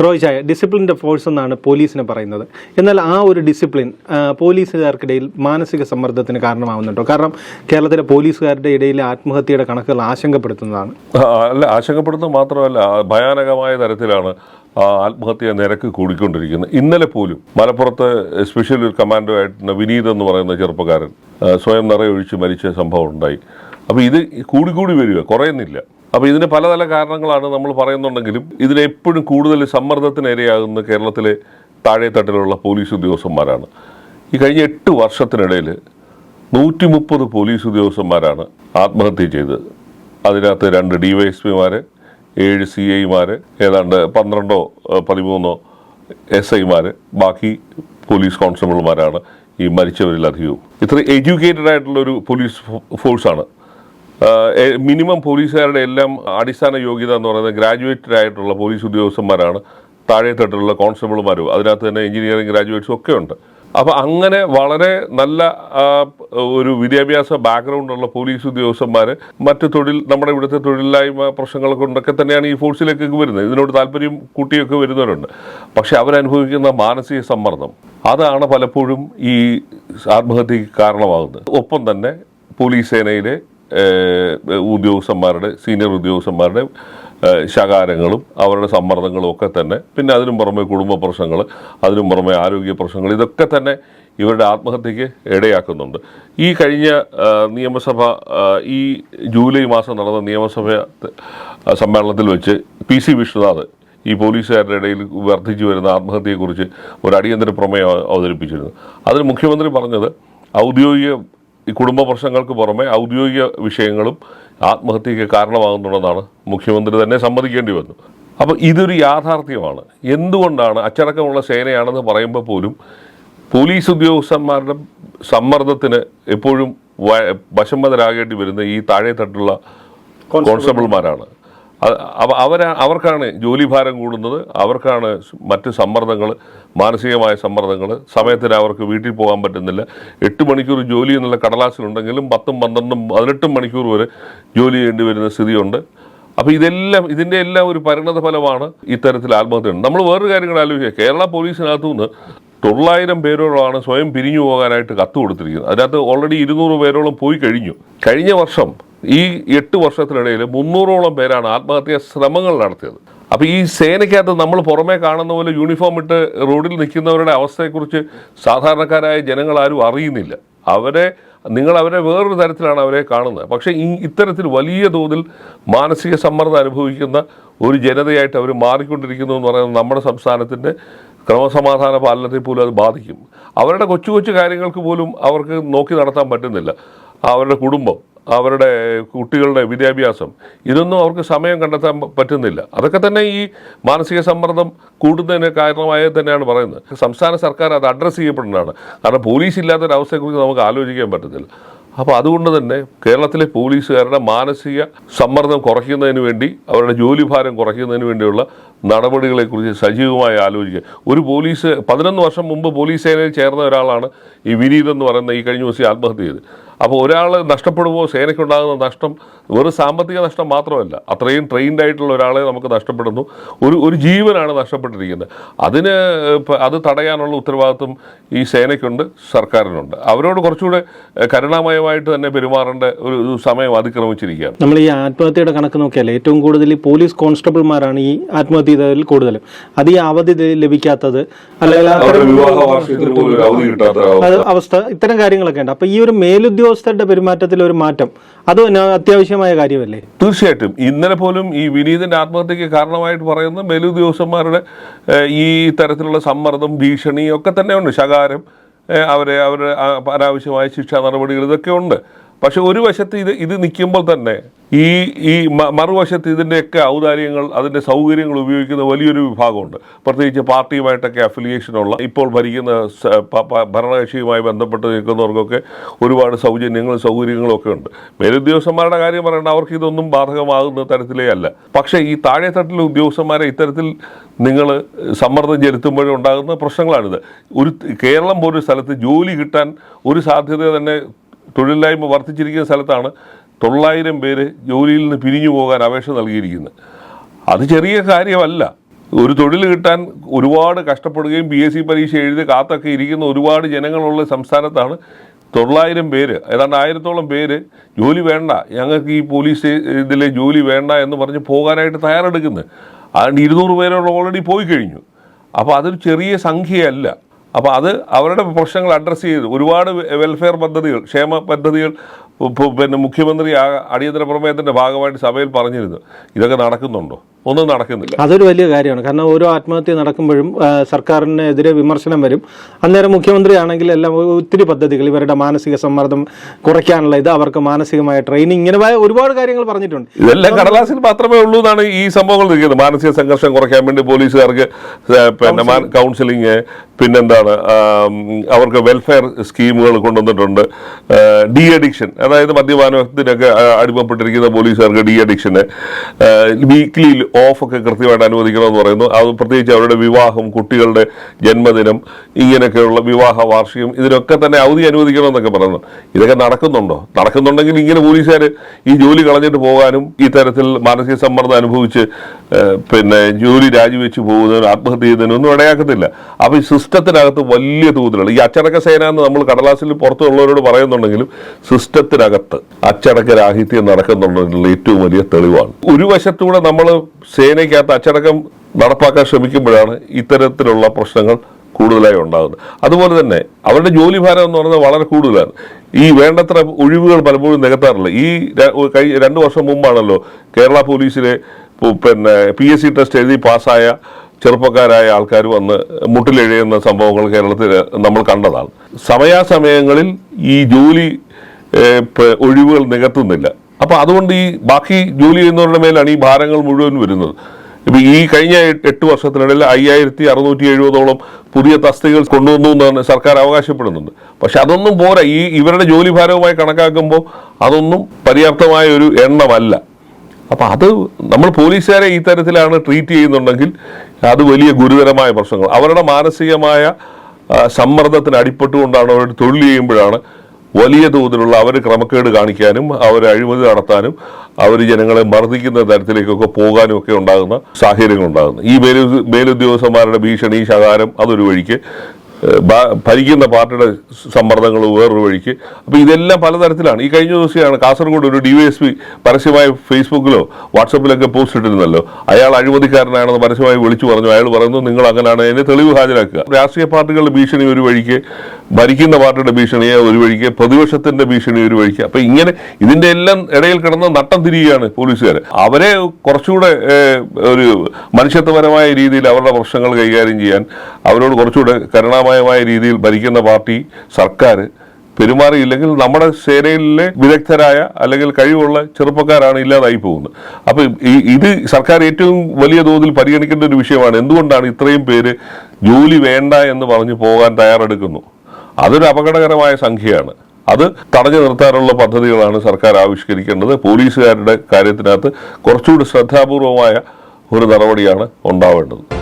റോയ് ചായ ഡിസിപ്ലിന്റെ ഫോഴ്സ് എന്നാണ് പോലീസിനെ പറയുന്നത്. എന്നാൽ ആ ഒരു ഡിസിപ്ലിൻ പോലീസുകാർക്കിടയിൽ മാനസിക സമ്മർദ്ദത്തിന് കാരണമാവുന്നുണ്ടോ? കാരണം കേരളത്തിലെ പോലീസുകാരുടെ ഇടയിൽ ആത്മഹത്യയുടെ കണക്കുകൾ ആശങ്കപ്പെടുത്തുന്നതാണ്. അല്ല ആശങ്കപ്പെടുന്നത് മാത്രമല്ല ഭയാനകമായ തരത്തിലാണ് ആത്മഹത്യ നിരക്ക് കൂടിക്കൊണ്ടിരിക്കുന്നത്. ഇന്നലെ പോലും മലപ്പുറത്ത് സ്പെഷ്യൽ ഒരു കമാൻഡോ ആയിട്ടുള്ള വിനീത് എന്ന് പറയുന്ന ചെറുപ്പക്കാരൻ സ്വയം നിറയൊഴിച്ച് മരിച്ച സംഭവം ഉണ്ടായി. അപ്പോൾ ഇത് കൂടിക്കൂടി വരിക കുറയുന്നില്ല. അപ്പോൾ ഇതിന് പല പല കാരണങ്ങളാണ് നമ്മൾ പറയുന്നുണ്ടെങ്കിലും ഇതിലെപ്പോഴും കൂടുതൽ സമ്മർദ്ദത്തിനിരയാകുന്ന കേരളത്തിലെ താഴെത്തട്ടിലുള്ള പോലീസ് ഉദ്യോഗസ്ഥന്മാരാണ്. ഈ കഴിഞ്ഞ എട്ട് വർഷത്തിനിടയിൽ നൂറ്റി മുപ്പത് പോലീസ് ഉദ്യോഗസ്ഥന്മാരാണ് ആത്മഹത്യ ചെയ്തത്. അതിനകത്ത് രണ്ട് ഡി വൈ എസ് പിമാർ ഏഴ് സി ഐമാർ ഏതാണ്ട് പന്ത്രണ്ടോ പതിമൂന്നോ എസ് ഐമാർ ബാക്കി പോലീസ് കോൺസ്റ്റബിൾമാരാണ് ഈ മരിച്ചവരിലധികവും ഇത്ര എഡ്യൂക്കേറ്റഡ് ആയിട്ടുള്ള ഒരു പോലീസ് ഫോഴ്സാണ് മിനിമം പോലീസുകാരുടെ എല്ലാം അടിസ്ഥാന യോഗ്യത എന്ന് പറയുന്നത് ഗ്രാജുവേറ്റഡ് ആയിട്ടുള്ള പോലീസ് ഉദ്യോഗസ്ഥന്മാരാണ്. താഴെത്തട്ടിലുള്ള കോൺസ്റ്റബിൾമാരും അതിനകത്ത് തന്നെ എഞ്ചിനീയറിംഗ് ഗ്രാജുവേറ്റ്സും ഒക്കെ ഉണ്ട്. അപ്പോൾ അങ്ങനെ വളരെ നല്ല ഒരു വിദ്യാഭ്യാസ ബാക്ക്ഗ്രൗണ്ടുള്ള പോലീസ് ഉദ്യോഗസ്ഥന്മാർ മറ്റ് തൊഴിൽ നമ്മുടെ ഇവിടുത്തെ തൊഴിലില്ലായ്മ പ്രശ്നങ്ങൾ കൊണ്ടൊക്കെ തന്നെയാണ് ഈ ഫോഴ്സിലേക്കൊക്കെ വരുന്നത്. ഇതിനോട് താല്പര്യം കൂട്ടിയൊക്കെ വരുന്നവരുണ്ട്. പക്ഷെ അവരനുഭവിക്കുന്ന മാനസിക സമ്മർദ്ദം അതാണ് പലപ്പോഴും ഈ ആത്മഹത്യക്ക് കാരണമാകുന്നത്. ഒപ്പം തന്നെ പോലീസ് സേനയിലെ ഉദ്യോഗസ്ഥന്മാരുടെ സീനിയർ ഉദ്യോഗസ്ഥന്മാരുടെ ശകാരങ്ങളും അവരുടെ സമ്മർദ്ദങ്ങളും ഒക്കെ തന്നെ. പിന്നെ അതിനും പുറമെ കുടുംബ പ്രശ്നങ്ങൾ അതിനും പുറമെ ആരോഗ്യ പ്രശ്നങ്ങൾ ഇതൊക്കെ തന്നെ ഇവരുടെ ആത്മഹത്യക്ക് ഇടയാക്കുന്നുണ്ട്. ഈ കഴിഞ്ഞ നിയമസഭ ഈ ജൂലൈ മാസം നടന്ന നിയമസഭ സമ്മേളനത്തിൽ വെച്ച് പി സി വിഷ്ണുനാഥ് ഈ പോലീസുകാരുടെ ഇടയിൽ വർദ്ധിച്ചു വരുന്ന ആത്മഹത്യയെക്കുറിച്ച് ഒരു അടിയന്തര പ്രമേയം അവതരിപ്പിച്ചിരുന്നു. അതിന് മുഖ്യമന്ത്രി പറഞ്ഞത് ഔദ്യോഗിക ഈ കുടുംബ പ്രശ്നങ്ങൾക്ക് പുറമെ ഔദ്യോഗിക വിഷയങ്ങളും ആത്മഹത്യയ്ക്ക് കാരണമാകുന്നുണ്ടെന്നാണ് മുഖ്യമന്ത്രി തന്നെ സമ്മതിക്കേണ്ടി വന്നു. അപ്പോൾ ഇതൊരു യാഥാർത്ഥ്യമാണ്. എന്തുകൊണ്ടാണ് അച്ചടക്കമുള്ള സേനയാണെന്ന് പറയുമ്പോൾ പോലും പോലീസ് ഉദ്യോഗസ്ഥന്മാരുടെ സമ്മർദ്ദത്തിന് എപ്പോഴും വശംവതരാകേണ്ടി വരുന്ന ഈ താഴെത്തട്ടുള്ള കോൺസ്റ്റബിൾമാരാണ്? അവരാ അവർക്കാണ് ജോലിഭാരം കൂടുന്നത്. അവർക്കാണ് മറ്റ് സമ്മർദ്ദങ്ങൾ മാനസികമായ സമ്മർദ്ദങ്ങൾ സമയത്തിന് അവർക്ക് വീട്ടിൽ പോകാൻ പറ്റുന്നില്ല. എട്ട് മണിക്കൂർ ജോലി എന്നുള്ള കടലാസിലുണ്ടെങ്കിലും പത്തും പന്ത്രണ്ടും പതിനെട്ടും മണിക്കൂർ വരെ ജോലി ചെയ്യേണ്ടി വരുന്ന സ്ഥിതിയുണ്ട്. അപ്പോൾ ഇതെല്ലാം ഇതിന്റെ എല്ലാം ഒരു പരിണത ഫലമാണ് ഇത്തരത്തിൽ ആത്മഹത്യ. നമ്മൾ വേറൊരു കാര്യങ്ങൾ ആലോചിക്കുക കേരള പോലീസിനകത്തു നിന്ന് തൊള്ളായിരം പേരോളമാണ് സ്വയം പിരിഞ്ഞു പോകാനായിട്ട് കത്ത് കൊടുത്തിരിക്കുന്നത്. അതിനകത്ത് ഓൾറെഡി ഇരുന്നൂറ് പേരോളം പോയി കഴിഞ്ഞു. കഴിഞ്ഞ വർഷം ഈ എട്ട് വർഷത്തിനിടയിൽ മുന്നൂറോളം പേരാണ് ആത്മഹത്യാ ശ്രമങ്ങൾ നടത്തിയത്. അപ്പോൾ ഈ സേനയ്ക്കകത്ത് നമ്മൾ പുറമേ കാണുന്ന പോലെ യൂണിഫോം ഇട്ട് റോഡിൽ നിൽക്കുന്നവരുടെ അവസ്ഥയെക്കുറിച്ച് സാധാരണക്കാരായ ജനങ്ങൾ ആരും അറിയുന്നില്ല. അവരെ നിങ്ങൾ അവരെ വേറൊരു തരത്തിലാണ് അവരെ കാണുന്നത്. പക്ഷേ ഈ ഇത്തരത്തിൽ വലിയ തോതിൽ മാനസിക സമ്മർദ്ദം അനുഭവിക്കുന്ന ഒരു ജനതയായിട്ട് അവർ മാറിക്കൊണ്ടിരിക്കുന്നു എന്ന് പറയുന്നത് നമ്മുടെ സംസ്ഥാനത്തിന്റെ ക്രമസമാധാന പാലനത്തെ പോലും അത് ബാധിക്കും. അവരുടെ കൊച്ചു കൊച്ചു കാര്യങ്ങൾക്ക് പോലും അവർക്ക് നോക്കി നടത്താൻ പറ്റുന്നില്ല. അവരുടെ കുടുംബം അവരുടെ കുട്ടികളുടെ വിദ്യാഭ്യാസം. ഇതൊന്നും അവർക്ക് സമയം കണ്ടെത്താൻ പറ്റുന്നില്ല. അതൊക്കെ തന്നെ ഈ മാനസിക സമ്മർദ്ദം കൂടുന്നതിന് കാരണമായത് തന്നെയാണ് പറയുന്നത്. സംസ്ഥാന സർക്കാർ അത് അഡ്രസ്സ് ചെയ്യപ്പെടുന്നതാണ്. കാരണം പോലീസ് ഇല്ലാത്തൊരവസ്ഥയെക്കുറിച്ച് നമുക്ക് ആലോചിക്കാൻ പറ്റത്തില്ല. അപ്പോൾ അതുകൊണ്ട് തന്നെ കേരളത്തിലെ പോലീസുകാരുടെ മാനസിക സമ്മർദ്ദം കുറയ്ക്കുന്നതിന് വേണ്ടി അവരുടെ ജോലി ഭാരം കുറയ്ക്കുന്നതിന് വേണ്ടിയുള്ള നടപടികളെക്കുറിച്ച് സജീവമായി ആലോചിക്കുക. ഒരു പോലീസ് പതിനൊന്ന് വർഷം മുമ്പ് പോലീസ് സേനയിൽ ചേർന്ന ഒരാളാണ് ഈ വിനീത് എന്ന് പറയുന്ന ഈ കഴിഞ്ഞ ദിവസം ആത്മഹത്യ ചെയ്ത് അപ്പോൾ ഒരാൾ നഷ്ടപ്പെടുമ്പോൾ സേനയ്ക്കുണ്ടാകുന്ന നഷ്ടം വെറും സാമ്പത്തിക നഷ്ടം മാത്രമല്ല അത്രയും ട്രെയിൻഡ് ആയിട്ടുള്ള ഒരാളെ നമുക്ക് നഷ്ടപ്പെടുന്നു. ഒരു ഒരു ജീവനാണ് നഷ്ടപ്പെട്ടിരിക്കുന്നത്. അതിന് അത് തടയാനുള്ള ഉത്തരവാദിത്വം ഈ സേനയ്ക്കുണ്ട് സർക്കാരിനുണ്ട്. അവരോട് കുറച്ചുകൂടെ കരുണാമയമായിട്ട് തന്നെ പെരുമാറേണ്ട ഒരു സമയം അതിക്രമിച്ചിരിക്കുകയാണ്. നമ്മൾ ഈ ആത്മഹത്യയുടെ കണക്ക് നോക്കിയാൽ ഏറ്റവും കൂടുതൽ ഈ പോലീസ് കോൺസ്റ്റബിൾമാരാണ് ഈ ആത്മഹത്യ ചെയ്തതിൽ കൂടുതലും. അത് ഈ അവധി ലഭിക്കാത്തത് അല്ലെങ്കിൽ അവസ്ഥ. ഇത്തരം കാര്യങ്ങളൊക്കെ ഉണ്ട്. അപ്പൊ ഈ ഒരു മേലുദ്യോഗസ്ഥരുടെ പെരുമാറ്റത്തിൽ ഒരു മാറ്റം. അത് അത്യാവശ്യമായ കാര്യമല്ലേ? തീർച്ചയായിട്ടും. ഇന്നലെ പോലും ഈ വിനീതിന്റെ ആത്മഹത്യക്ക് കാരണമായിട്ട് പറയുന്ന മേലുദ്യോഗസ്ഥന്മാരുടെ ഈ തരത്തിലുള്ള സമ്മർദ്ദം ഭീഷണി ഒക്കെ തന്നെ ഉണ്ട് ശകാരം അവരെ അവരുടെ അനാവശ്യമായ ശിക്ഷാ നടപടികൾ ഇതൊക്കെ ഉണ്ട്. പക്ഷെ ഒരു വശത്ത് ഇത് ഇത് നിൽക്കുമ്പോൾ തന്നെ ഈ ഈ മറുവശത്ത് ഇതിന്റെയൊക്കെ ഔദാര്യങ്ങൾ അതിന്റെ സൗകര്യങ്ങൾ ഉപയോഗിക്കുന്ന വലിയൊരു വിഭാഗമുണ്ട്. പ്രത്യേകിച്ച് പാർട്ടിയുമായിട്ടൊക്കെ അഫിലിയേഷനുള്ള ഇപ്പോൾ ഭരിക്കുന്ന ഭരണകക്ഷിയുമായി ബന്ധപ്പെട്ട് നിൽക്കുന്നവർക്കൊക്കെ ഒരുപാട് സൗജന്യങ്ങളും സൗകര്യങ്ങളും ഒക്കെ ഉണ്ട്. മേലുദ്യോഗസ്ഥന്മാരുടെ കാര്യം പറയേണ്ട അവർക്ക് ഇതൊന്നും ബാധകമാകുന്ന തരത്തിലേ അല്ല. പക്ഷേ ഈ താഴെത്തട്ടിലെ ഉദ്യോഗസ്ഥന്മാരെ ഇത്തരത്തിൽ നിങ്ങൾ സമ്മർദ്ദം ചെലുത്തുമ്പോഴുണ്ടാകുന്ന പ്രശ്നങ്ങളാണിത്. ഒരു കേരളം പോലൊരു സ്ഥലത്ത് ജോലി കിട്ടാൻ ഒരു സാധ്യത തന്നെ തൊഴിലില്ലായ്മ വർദ്ധിച്ചിരിക്കുന്ന സ്ഥലത്താണ് തൊള്ളായിരം പേര് ജോലിയിൽ നിന്ന് പിരിഞ്ഞു പോകാൻ അപേക്ഷ നൽകിയിരിക്കുന്നത്. അത് ചെറിയ കാര്യമല്ല. ഒരു തൊഴിൽ കിട്ടാൻ ഒരുപാട് കഷ്ടപ്പെടുകയും പി എസ് സി പരീക്ഷ എഴുതി കാത്തൊക്കെ ഇരിക്കുന്ന ഒരുപാട് ജനങ്ങളുള്ള സംസ്ഥാനത്താണ് തൊള്ളായിരം പേര് ഏതാണ്ട് ആയിരത്തോളം പേര് ജോലി വേണ്ട ഞങ്ങൾക്ക് ഈ പോലീസ് ഇതിലെ ജോലി വേണ്ട എന്ന് പറഞ്ഞ് പോകാനായിട്ട് തയ്യാറെടുക്കുന്നത്. അതുകൊണ്ട് ഇരുന്നൂറ് പേരോട് ഓൾറെഡി പോയി കഴിഞ്ഞു. അപ്പോൾ അതൊരു ചെറിയ സംഖ്യയല്ല. അപ്പോൾ അത് അവരുടെ പ്രശ്നങ്ങൾ അഡ്രസ്സ് ചെയ്ത്. ഒരുപാട് വെൽഫെയർ പദ്ധതികൾ ക്ഷേമ പദ്ധതികൾ പിന്നെ മുഖ്യമന്ത്രി അടിയന്തര പ്രമേയത്തിന്റെ ഭാഗമായിട്ട് സഭയിൽ പറഞ്ഞിരുന്നു. ഇതൊക്കെ നടക്കുന്നുണ്ടോ? ഒന്നും നടക്കുന്നില്ല. അതൊരു വലിയ കാര്യമാണ്. കാരണം ഓരോ ആത്മഹത്യ നടക്കുമ്പോഴും സർക്കാരിനെതിരെ വിമർശനം വരും. അന്നേരം മുഖ്യമന്ത്രി ആണെങ്കിൽ എല്ലാം ഒത്തിരി പദ്ധതികൾ ഇവരുടെ മാനസിക സമ്മർദ്ദം കുറയ്ക്കാനുള്ള ഇത് അവർക്ക് മാനസികമായ ട്രെയിനിങ് ഇങ്ങനെ ഒരുപാട് കാര്യങ്ങൾ പറഞ്ഞിട്ടുണ്ട്. ഇതെല്ലാം കടലാസിൽ മാത്രമേ ഉള്ളൂ എന്നാണ് ഈ സംഭവങ്ങൾ നിൽക്കുന്നത്. മാനസിക സംഘർഷം കുറയ്ക്കാൻ വേണ്ടി പോലീസുകാർക്ക് പിന്നെ കൗൺസിലിങ് പിന്നെന്താണ് അവർക്ക് വെൽഫെയർ സ്കീമുകൾ കൊണ്ടുവന്നിട്ടുണ്ട്. ഡി അഡിക്ഷൻ അതായത് മദ്യപാനത്തിനൊക്കെ അടിമപ്പെട്ടിരിക്കുന്ന പോലീസുകാർക്ക് ഡി അഡിക്ഷന് വീക്ക്ലി ഓഫ് ഒക്കെ കൃത്യമായിട്ട് അനുവദിക്കണമെന്ന് പറയുന്നു. അത് പ്രത്യേകിച്ച് അവരുടെ വിവാഹം കുട്ടികളുടെ ജന്മദിനം ഇങ്ങനെയൊക്കെയുള്ള വിവാഹ വാർഷികം ഇതിനൊക്കെ തന്നെ അവധി അനുവദിക്കണമെന്നൊക്കെ പറയുന്നു. ഇതൊക്കെ നടക്കുന്നുണ്ടോ? നടക്കുന്നുണ്ടെങ്കിൽ ഇങ്ങനെ പോലീസുകാർ ഈ ജോലി കളഞ്ഞിട്ട് പോകാനും ഈ തരത്തിൽ മാനസിക സമ്മർദ്ദം അനുഭവിച്ച് പിന്നെ ജോലി രാജിവെച്ച് പോകുന്നതിനും ആത്മഹത്യ ചെയ്യുന്നതിനും ഒന്നും ഇടയാക്കത്തില്ല. അപ്പോൾ ഈ സിസ്റ്റത്തിനകത്ത് വലിയ തോതിലുള്ള ഈ അച്ചടക്ക സേന എന്ന് നമ്മൾ കടലാസിൽ പുറത്തുള്ളവരോട് പറയുന്നുണ്ടെങ്കിലും സിസ്റ്റത്തിനകത്ത് അച്ചടക്ക രാഹിത്യം നടക്കുന്നുണ്ടെന്നുള്ള ഏറ്റവും വലിയ തെളിവാണ്. ഒരു വശത്തൂടെ നമ്മൾ സേനയ്ക്കകത്ത് അച്ചടക്കം നടപ്പാക്കാൻ ശ്രമിക്കുമ്പോഴാണ് ഇത്തരത്തിലുള്ള പ്രശ്നങ്ങൾ കൂടുതലായി ഉണ്ടാകുന്നത്. അതുപോലെ തന്നെ അവരുടെ ജോലി ഭാരം എന്ന് പറയുന്നത് വളരെ കൂടുതലാണ്. ഈ വേണ്ടത്ര ഒഴിവുകൾ പലപ്പോഴും നികത്താറില്ല. ഈ രണ്ട് വർഷം മുമ്പാണല്ലോ കേരള പോലീസിലെ പിന്നെ പി എസ് സി ടെസ്റ്റ് എഴുതി പാസ്സായ ചെറുപ്പക്കാരായ ആൾക്കാർ വന്ന് മുട്ടിലെഴുതുന്ന സംഭവങ്ങൾ കേരളത്തിൽ നമ്മൾ കണ്ടതാണ്. സമയാസമയങ്ങളിൽ ഈ ജോലി ഒഴിവുകൾ നികത്തുന്നില്ല. അപ്പോൾ അതുകൊണ്ട് ഈ ബാക്കി ജോലി ചെയ്യുന്നവരുടെ മേലാണ് ഈ ഭാരങ്ങൾ മുഴുവൻ വരുന്നത്. ഇപ്പം ഈ കഴിഞ്ഞ എട്ട് വർഷത്തിനിടയിൽ അയ്യായിരത്തി അറുന്നൂറ്റി എഴുപതോളം പുതിയ തസ്തികൾ കൊണ്ടുവന്നു എന്നാണ് സർക്കാർ അവകാശപ്പെടുന്നുണ്ട്. പക്ഷെ അതൊന്നും പോരാ. ഈ ഇവരുടെ ജോലി ഭാരവുമായി കണക്കാക്കുമ്പോൾ അതൊന്നും പര്യാപ്തമായ ഒരു എണ്ണമല്ല. അപ്പം അത് നമ്മൾ പോലീസുകാരെ ഈ തരത്തിലാണ് ട്രീറ്റ് ചെയ്യുന്നുണ്ടെങ്കിൽ അത് വലിയ ഗുരുതരമായ പ്രശ്നങ്ങൾ. അവരുടെ മാനസികമായ സമ്മർദ്ദത്തിന് അടിപ്പെട്ടുകൊണ്ടാണ് അവർ തൊഴിൽ ചെയ്യുമ്പോഴാണ് വലിയ തോതിലുള്ള അവർ ക്രമക്കേട് കാണിക്കാനും അവർ അഴിമതി നടത്താനും അവർ ജനങ്ങളെ മർദ്ദിക്കുന്ന തരത്തിലേക്കൊക്കെ പോകാനും ഒക്കെ ഉണ്ടാകുന്ന സാഹചര്യങ്ങൾ ഉണ്ടാകുന്നു ഈ മേലു മേലുദ്യോഗസ്ഥന്മാരുടെ ഭീഷണി ശകാരം അതൊരു വഴിക്ക് ഭരിക്കുന്ന പാർട്ടിയുടെ സമ്മർദ്ദങ്ങൾ വേറൊരു വഴിക്ക്. അപ്പോൾ ഇതെല്ലാം പലതരത്തിലാണ്. ഈ കഴിഞ്ഞ ദിവസമാണ് കാസർഗോഡ് ഒരു ഡി വൈ പരസ്യമായി ഫേസ്ബുക്കിലോ വാട്സപ്പിലൊക്കെ പോസ്റ്റ് ഇട്ടിരുന്നല്ലോ. അയാൾ അഴിമതിക്കാരനാണെന്ന് പരസ്യമായി വിളിച്ചു പറഞ്ഞു. അയാൾ പറയുന്നു നിങ്ങൾ അങ്ങനെയാണ് എന്നെ തെളിവ് ഹാജരാക്കുക. രാഷ്ട്രീയ പാർട്ടികളുടെ ഭീഷണി ഒരു വഴിക്ക് ഭരിക്കുന്ന പാർട്ടിയുടെ ഭീഷണിയെ ഒരു വഴിക്ക് പ്രതിപക്ഷത്തിന്റെ ഭീഷണി ഒരു വഴിക്ക്. അപ്പം ഇങ്ങനെ ഇതിന്റെ എല്ലാം ഇടയിൽ കിടന്ന് നട്ടം തിരിയുകയാണ് പോലീസുകാർ അവരെ കുറച്ചുകൂടെ ഒരു മനുഷ്യത്വപരമായ രീതിയിൽ അവരുടെ പ്രശ്നങ്ങൾ കൈകാര്യം ചെയ്യാൻ അവരോട് കുറച്ചുകൂടെ കരുണാമയമായ രീതിയിൽ ഭരിക്കുന്ന പാർട്ടി സർക്കാർ പെരുമാറിയില്ലെങ്കിൽ നമ്മുടെ സേനയിലെ വിദഗ്ധരായ അല്ലെങ്കിൽ കഴിവുള്ള ചെറുപ്പക്കാരാണ് ഇല്ലാതായി പോകുന്നത്. അപ്പോൾ ഈ ഇത് സർക്കാർ ഏറ്റവും വലിയ തോതിൽ പരിഗണിക്കേണ്ട ഒരു വിഷയമാണ്. എന്തുകൊണ്ടാണ് ഇത്രയും പേര് ജോലി വേണ്ട എന്ന് പറഞ്ഞ് പോകാൻ തയ്യാറെടുക്കുന്നു? അതൊരു അപകടകരമായ സംഖ്യയാണ്. അത് തടഞ്ഞു നിർത്താനുള്ള പദ്ധതികളാണ് സർക്കാർ ആവിഷ്കരിക്കേണ്ടത്. പോലീസുകാരുടെ കാര്യത്തിനകത്ത് കുറച്ചുകൂടി ശ്രദ്ധാപൂർവമായ ഒരു നടപടിയാണ് ഉണ്ടാവേണ്ടത്.